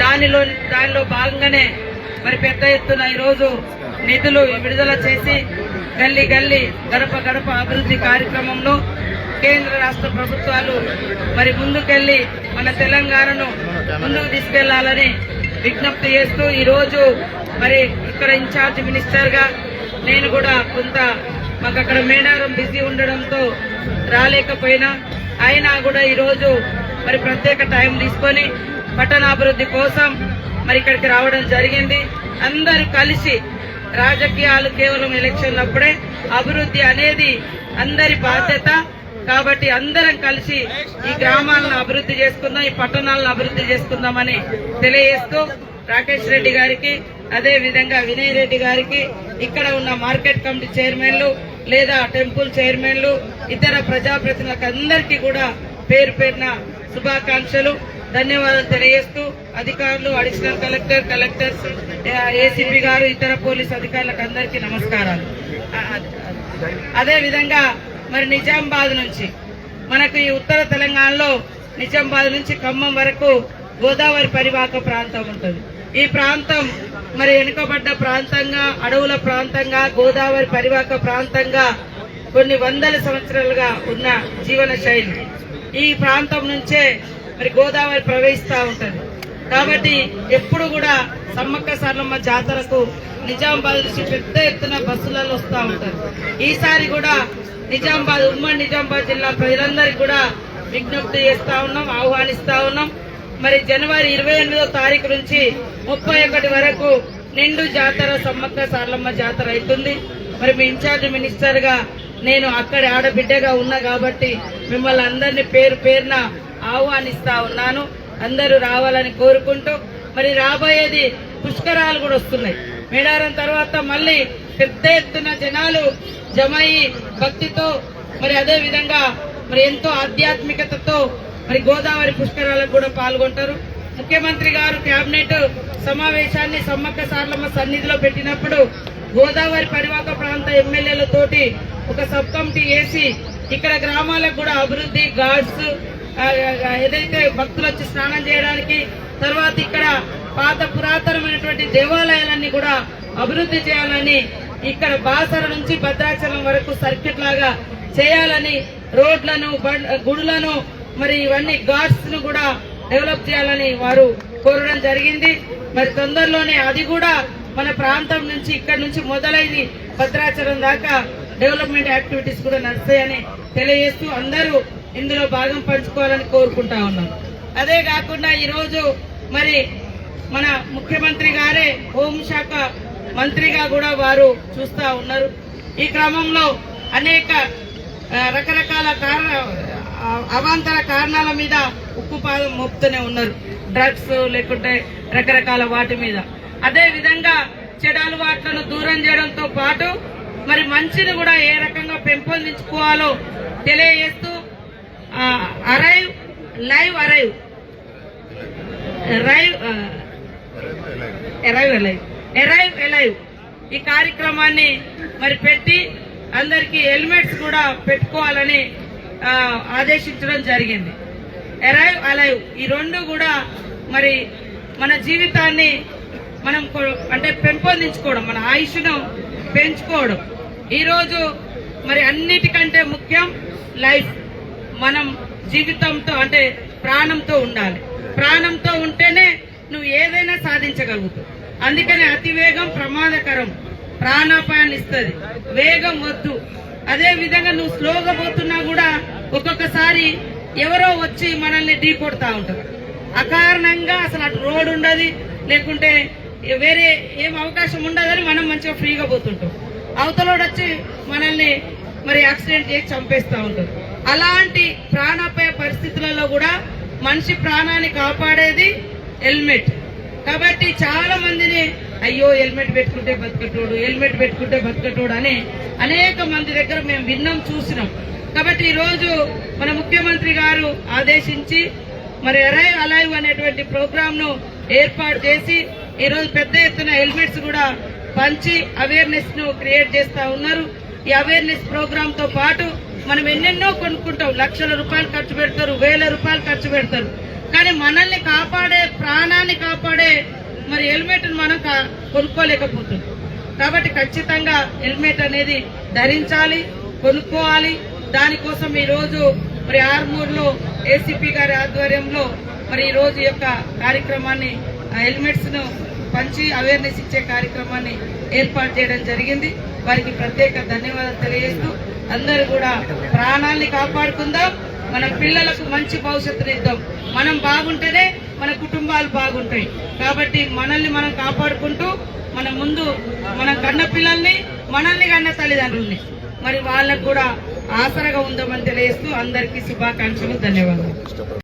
దానిలో దానిలో భాగంగానే మరి పెద్ద ఎత్తున ఈరోజు నిధులు విడుదల చేసి గల్లీ గల్లీ గడప గడప అభివృద్ధి కార్యక్రమంలో కేంద్ర రాష్ట్ర ప్రభుత్వాలు మరి ముందుకెళ్ళి మన తెలంగాణను ముందుకు తీసుకెళ్ళాలని విజ్ఞప్తి చేస్తూ ఈరోజు మరి ఇక్కడ ఇన్ఛార్జ్ మినిస్టర్గా నేను కూడా కొంత మాకు అక్కడ మేడారం బిజీ ఉండడంతో రాలేకపోయినా అయినా కూడా ఈరోజు మరి ప్రత్యేక టైం తీసుకొని పట్టణాభివృద్ధి కోసం మరి ఇక్కడికి రావడం జరిగింది. అందరూ కలిసి రాజకీయాలు కేవలం ఎలక్షన్ అప్పుడే అభివృద్ధి అనేది అందరి బాధ్యత. కాబట్టి అందరం కలిసి ఈ గ్రామాలను అభివృద్ధి చేసుకుందాం ఈ పట్టణాలను అభివృద్ధి చేసుకుందామని తెలియజేస్తూ రాకేష్ రెడ్డి గారికి అదే విధంగా వినయ్ రెడ్డి గారికి ఇక్కడ ఉన్న మార్కెట్ కమిటీ చైర్మన్లు లేదా టెంపుల్ చైర్మన్లు ఇతర ప్రజాప్రతినిధులకు అందరికీ కూడా పేరు పేరున శుభాకాంక్షలు. ధన్యవాదాలు తెలియజేస్తూ అధికారులు అడిషనల్ కలెక్టర్ కలెక్టర్స్ ఏసీపీ గారు ఇతర పోలీస్ అధికారులకు అందరికీ నమస్కారాలు. అదేవిధంగా అదే విధంగా మరి నిజామాబాద్ నుంచి మనకు ఈ ఉత్తర తెలంగాణలో నిజామాబాద్ నుంచి ఖమ్మం వరకు గోదావరి పరివాహక ప్రాంతం ఉంటుంది. ఈ ప్రాంతం మరి వెనుకబడ్డ ప్రాంతంగా అడవుల ప్రాంతంగా గోదావరి పరివాహక ప్రాంతంగా కొన్ని వందల సంవత్సరాలుగా ఉన్న జీవన శైలి. ఈ ప్రాంతం నుంచే మరి గోదావరి ప్రవహిస్తూ ఉంటుంది. కాబట్టి ఎప్పుడు కూడా సమ్మక్క సార్లమ్మ జాతరకు నిజామాబాద్ నుంచి పెద్ద ఎత్తున బస్సులలో వస్తూ ఉంటారు ఈసారి కూడా నిజామాబాద్ ఉమ్మడి నిజామాబాద్ జిల్లా ప్రజలందరికీ కూడా విజ్ఞప్తి చేస్తా ఉన్నాం ఆహ్వానిస్తా ఉన్నాం. మరి జనవరి ఇరవై ఎనిమిదో తారీఖు నుంచి ముప్పై ఒకటి వరకు నిండు జాతర సమ్మక్క సార్లమ్మ జాతర అవుతుంది. మరి మీ ఇన్ఛార్జ్ మినిస్టర్గా నేను అక్కడ ఆడబిడ్డగా ఉన్నా కాబట్టి మిమ్మల్ని అందరినీ పేరు పేరున ఆహ్వానిస్తా ఉన్నాను. అందరూ రావాలని కోరుకుంటూ మరి రాబోయేది పుష్కరాలు కూడా వస్తున్నాయి. మేడారం తర్వాత మళ్ళీ పెద్ద ఎత్తున జనాలు జమయి భక్తితో మరి అదే విధంగా మరి ఎంతో ఆధ్యాత్మికతతో మరి గోదావరి పుష్కరాలకు కూడా పాల్గొంటారు. ముఖ్యమంత్రి గారు కేబినెట్ సమావేశాన్ని సమ్మక్క సార్లమ్మ సన్నిధిలో పెట్టినప్పుడు గోదావరి పరివాహక ప్రాంత ఎమ్మెల్యేలతోటి ఒక సబ్ కమిటీ వేసి ఇక్కడ గ్రామాలకు కూడా అభివృద్ధి గార్డ్స్ ఏదైతే భక్తులు వచ్చి స్నానం చేయడానికి తర్వాత ఇక్కడ పాత పురాతనమైనటువంటి దేవాలయాలన్నీ కూడా అభివృద్ధి చేయాలని ఇక్కడ బాసర నుంచి భద్రాచలం వరకు సర్క్యూట్ లాగా చేయాలని రోడ్లను బండ్- గుడులను మరి ఇవన్నీ ఘాట్స్ను కూడా డెవలప్ చేయాలని వారు కోరడం జరిగింది. మరి తొందరలోనే అది కూడా మన ప్రాంతం నుంచి ఇక్కడ నుంచి మొదలైంది. భద్రాచలం దాకా డెవలప్మెంట్ యాక్టివిటీస్ కూడా నడుస్తాయని తెలియజేస్తూ అందరూ ఇందులో భాగం పంచుకోవాలని కోరుకుంటా ఉన్నాను అదే కాకుండా ఈరోజు మరి మన ముఖ్యమంత్రి గారే హోంశాఖ మంత్రిగా కూడా వారు చూస్తూ ఉన్నారు. ఈ క్రమంలో అనేక రకరకాల కారణ అవాంతర కారణాల మీద ఉక్కుపాదం మోపుతూనే ఉన్నారు. డ్రగ్స్ లేకుంటే రకరకాల వాటి మీద. అదే విధంగా చెడు అలవాట్లను దూరం చేయడంతో పాటు మరి మంచిని కూడా ఏ రకంగా పెంపొందించుకోవాలో తెలియజేస్తూ arrive live arrive arrive arrive alive arrive alive ఈ కార్యక్రమాన్ని మరి పెట్టి అందరికి హెల్మెట్స్ కూడా పెట్టుకోవాలని ఆదేశించడం జరిగింది. ఎరైవ్ అలైవ్ ఈ రెండు కూడా మరి మన జీవితాన్ని మనం కొ- అంటే పెంపొందించుకోవడం మన ఆయుష్ను పెంచుకోవడం. ఈరోజు మరి అన్నిటికంటే ముఖ్యం లైఫ్ మనం జీవితంతో అంటే ప్రాణంతో ఉండాలి. ప్రాణంతో ఉంటేనే నువ్వు ఏదైనా సాధించగలుగుతావు. అందుకని అతి వేగం ప్రమాదకరం. ప్రాణాపాయాన్ని ఇస్తుంది. వేగం వద్దు. అదే విధంగా నువ్వు స్లోగా పోతున్నా కూడా ఒక్కొక్కసారి ఎవరో వచ్చి మనల్ని ఢీ కొడతా ఉంటారు. అకారణంగా అసలు అటు రోడ్ ఉండదు. లేకుంటే వేరే ఏం అవకాశం ఉండదని మనం మంచిగా ఫ్రీగా పోతుంటాం. అవతలోడు వచ్చి మనల్ని మరి యాక్సిడెంట్ చేసి చంపేస్తూ ఉంటారు. అలాంటి ప్రాణాపాయ పరిస్థితులలో కూడా మనిషి ప్రాణాన్ని కాపాడేది హెల్మెట్. కాబట్టి చాలా మందిని అయ్యో హెల్మెట్ పెట్టుకుంటే బతకటోడు హెల్మెట్ పెట్టుకుంటే బతకటోడు అని అనేక మంది దగ్గర మేము విన్నాం చూసినాం. కాబట్టి ఈ రోజు మన ముఖ్యమంత్రి గారు ఆదేశించి మరి అరైవ్ అలైవ్ అనేటువంటి ప్రోగ్రామ్ను ఏర్పాటు చేసి ఈరోజు పెద్ద ఎత్తున హెల్మెట్స్ కూడా పంచి అవేర్నెస్ను క్రియేట్ చేస్తా ఉన్నారు. ఈ అవేర్నెస్ ప్రోగ్రామ్తో పాటు మనం ఎన్నెన్నో కొనుక్కుంటాం. లక్షల రూపాయలు ఖర్చు పెడతారు వేల రూపాయలు ఖర్చు పెడతారు. కానీ మనల్ని కాపాడే ప్రాణాన్ని కాపాడే మరి హెల్మెట్ మనం కొనుక్కోలేకపోతుంది కాబట్టి ఖచ్చితంగా హెల్మెట్ అనేది ధరించాలి కొనుక్కోవాలి. దానికోసం ఈరోజు మరి ఆర్మూర్లో ఏసీపీ గారి ఆధ్వర్యంలో మరి ఈ రోజు యొక్క కార్యక్రమాన్ని హెల్మెట్స్ను పంచి అవేర్నెస్ ఇచ్చే కార్యక్రమాన్ని ఏర్పాటు చేయడం జరిగింది. వారికి ప్రత్యేక ధన్యవాదాలు తెలియజేస్తూ అందరూ కూడా ప్రాణాల్ని కాపాడుకుందాం. మన పిల్లలకు మంచి భవిష్యత్తుని ఇద్దాం. మనం బాగుంటేనే మన కుటుంబాలు బాగుంటాయి. కాబట్టి మనల్ని మనం కాపాడుకుంటూ మన ముందు మన కన్న పిల్లల్ని మనల్ని కన్న తల్లిదండ్రుల్ని మరి వాళ్ళకు కూడా ఆసరగా ఉందామని తెలియజేస్తూ అందరికీ శుభాకాంక్షలు ధన్యవాదాలు.